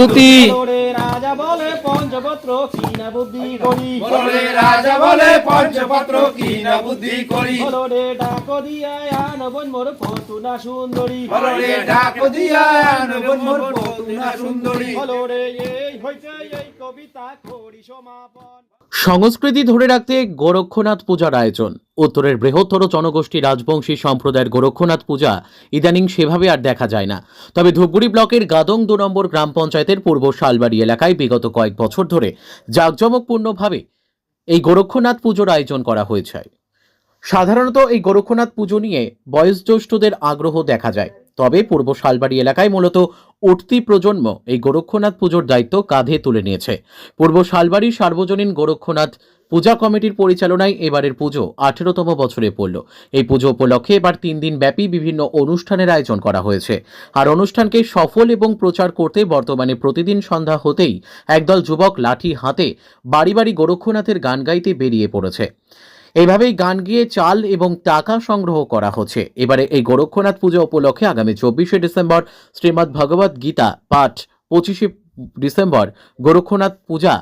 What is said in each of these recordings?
দুটি রাজা বলে পঞ্চপত্র কিনা বুদ্ধি করি। বলরে রাজা বলে পঞ্চপত্র কি না বুদ্ধি করি। বলরে ডাক দিয়া আনবন মোর ফতুনা সুন্দরী। বলরে ডাক দিয়া আনবন মোর পতুনা সুন্দরী। বলরে সংস্কৃতি ধরে রাখতে গোরক্ষনাথ পূজার আয়োজন। উত্তরের বৃহত্তর জনগোষ্ঠী রাজবংশী সম্প্রদায়ের গোরক্ষনাথ পূজা ইদানিং সেভাবে আর দেখা যায় না। তবে ধূপগুড়ি ব্লকের গাদং দু নম্বর গ্রাম পঞ্চায়েতের পূর্ব শালবাড়ি এলাকায় বিগত কয়েক বছর ধরে জাঁকজমকপূর্ণভাবে এই গোরক্ষনাথ পুজোর আয়োজন করা হয়েছে। সাধারণত এই গোরক্ষনাথ পুজো নিয়ে বয়োজ্যেষ্ঠদের আগ্রহ দেখা যায়। তবে পূর্ব শালবাড়ি এলাকায় মূলত উঠতি প্রজন্ম এই গোরক্ষনাথ পুজোর দায়িত্ব কাঁধে তুলে নিয়েছে। পূর্ব শালবাড়ি সার্বজনীন গোরক্ষনাথ পূজা কমিটির পরিচালনায় এবারের পুজো আঠেরোতম বছরে পড়ল। এই পুজো উপলক্ষে এবার তিন দিন ব্যাপী বিভিন্ন অনুষ্ঠানের আয়োজন করা হয়েছে। আর অনুষ্ঠানকে সফল এবং প্রচার করতে বর্তমানে প্রতিদিন সন্ধ্যা হতেই একদল যুবক লাঠি হাতে বাড়ি বাড়ি গোরক্ষনাথের গান গাইতে বেরিয়ে পড়েছে। এইভাবেই গান গিয়ে চাল এবং টাকা সংগ্রহ করা হচ্ছে। এবারে এই গোরক্ষনাথ পূজা উপলক্ষে আগামী চব্বিশে ডিসেম্বর শ্রীমদ্ ভগবত গীতা পাঠ পঁচিশে ডিসেম্বর গোরক্ষনাথ পূজা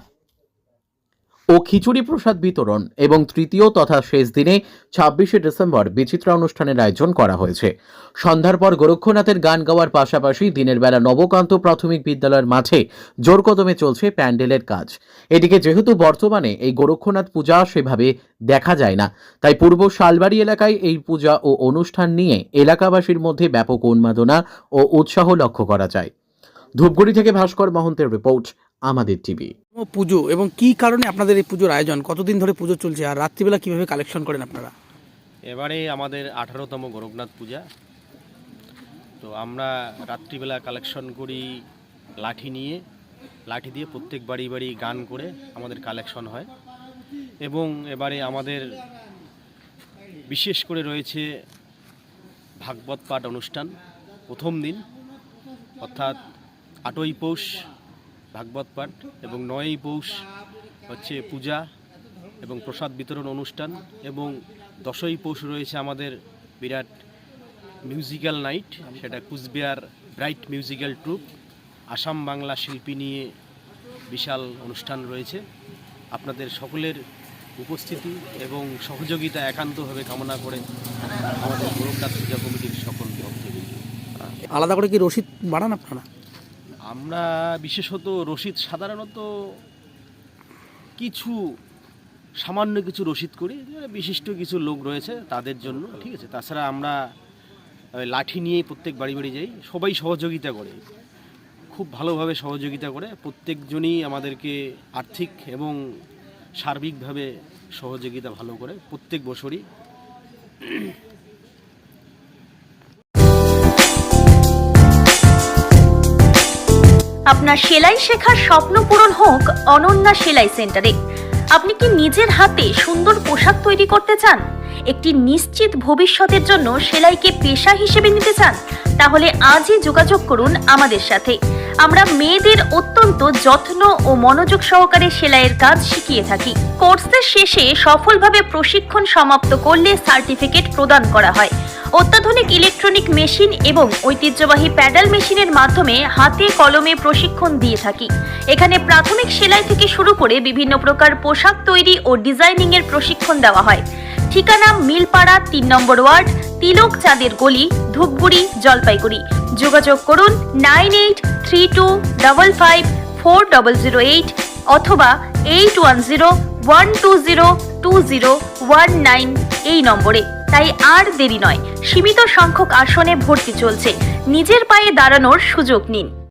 ও খিচুড়ি প্রসাদ বিতরণ এবং তৃতীয় তথা শেষ দিনে ছাব্বিশে ডিসেম্বর বিচিত্রা অনুষ্ঠানের আয়োজন করা হয়েছে। সন্ধ্যার পর গোরক্ষনাথের গান গাওয়ার পাশাপাশি দিনের বেলা নবকান্ত প্রাথমিক বিদ্যালয়ের মাঠে জোর কদমে চলছে প্যান্ডেলের কাজ। এদিকে যেহেতু বর্তমানে এই গোরক্ষনাথ পূজা সেভাবে দেখা যায় না, তাই পূর্ব শালবাড়ি এলাকায় এই পূজা ও অনুষ্ঠান নিয়ে এলাকাবাসীর মধ্যে ব্যাপক উন্মাদনা ও উৎসাহ লক্ষ্য করা যায়। ধূপগুড়ি থেকে ভাস্কর মহন্তের রিপোর্ট আমাদের টিভি ও পুজো এবং কি কারণে আপনাদের এই পুজোর আয়োজন? কতদিন ধরে পুজো চলছে? আর রাত্রিবেলা কীভাবে কালেকশন করেন আপনারা? এবারে আমাদের আঠারোতম গোরখনাথ পূজা। তো আমরা রাত্রিবেলা কালেকশন করি লাঠি নিয়ে। লাঠি দিয়ে প্রত্যেক বাড়ি বাড়ি গান করে আমাদের কালেকশন হয়। এবং এবারে আমাদের বিশেষ করে রয়েছে ভাগবত পাঠ অনুষ্ঠান প্রথম দিন অর্থাৎ আটই পৌষ ভাগবত পাঠ এবং নয়ই পৌষ হচ্ছে পূজা এবং প্রসাদ বিতরণ অনুষ্ঠান এবং দশই পৌষ রয়েছে আমাদের বিরাট মিউজিক্যাল নাইট সেটা Cooch Behar bright musical troupe Assam Bangla শিল্পী নিয়ে বিশাল অনুষ্ঠান রয়েছে। আপনাদের সকলের উপস্থিতি এবং সহযোগিতা একান্তভাবে কামনা করে আমাদের গোরখনাথ পূজা কমিটির সকল আলাদা করে কি রসিদ বাড়ান আপনারা? আমরা বিশেষত রসিদ সাধারণত কিছু, সামান্য কিছু রসিদ করি বিশিষ্ট কিছু লোক রয়েছে তাদের জন্য, ঠিক আছে? তাছাড়া আমরা লাঠি নিয়ে প্রত্যেক বাড়ি বাড়ি যাই, সবাই সহযোগিতা করে। খুব ভালোভাবে সহযোগিতা করে, প্রত্যেকজনই আমাদেরকে আর্থিক এবং সার্বিকভাবে সহযোগিতা ভালো করে, প্রত্যেক বছরই। আপনার সেলাই শেখার স্বপ্ন পূরণ হোক অনন্যা সেলাই সেন্টারে। আপনি কি নিজের হাতে সুন্দর পোশাক তৈরি করতে চান? একটি নিশ্চিত ভবিষ্যতের জন্য সেলাইকে পেশা হিসেবে নিতে চান? তাহলে আজই যোগাযোগ করুন আমাদের সাথে। আমরা মেয়েদের অত্যন্ত যত্ন ও মনোযোগ সহকারে সেলাইয়ের কাজ শিখিয়ে থাকি। কোর্সের শেষে সফলভাবে প্রশিক্ষণ সমাপ্ত করলে সার্টিফিকেট প্রদান করা হয়। অত্যাধুনিক ইলেকট্রনিক মেশিন এবং ঐতিহ্যবাহী প্যাডাল মেশিনের মাধ্যমে হাতে কলমে প্রশিক্ষণ দিয়ে থাকি। এখানে প্রাথমিক সেলাই থেকে শুরু করে বিভিন্ন প্রকার পোশাক তৈরি ও ডিজাইনিং এর প্রশিক্ষণ দেওয়া হয়। ঠিকানা মিলপাড়া তিন নম্বর ওয়ার্ড, তিলক চাঁদের গলি, ধূপগুড়ি, জলপাইগুড়ি। যোগাযোগ করুন nine eight three two double five four double zero eight অথবা eight one zero one two zero two zero one nine এই নম্বরে। তাই আর দেরি নয়। সীমিত সংখ্যক আসনে ভর্তি চলছে। নিজের পায়ে দাঁড়ানোর সুযোগ নিন।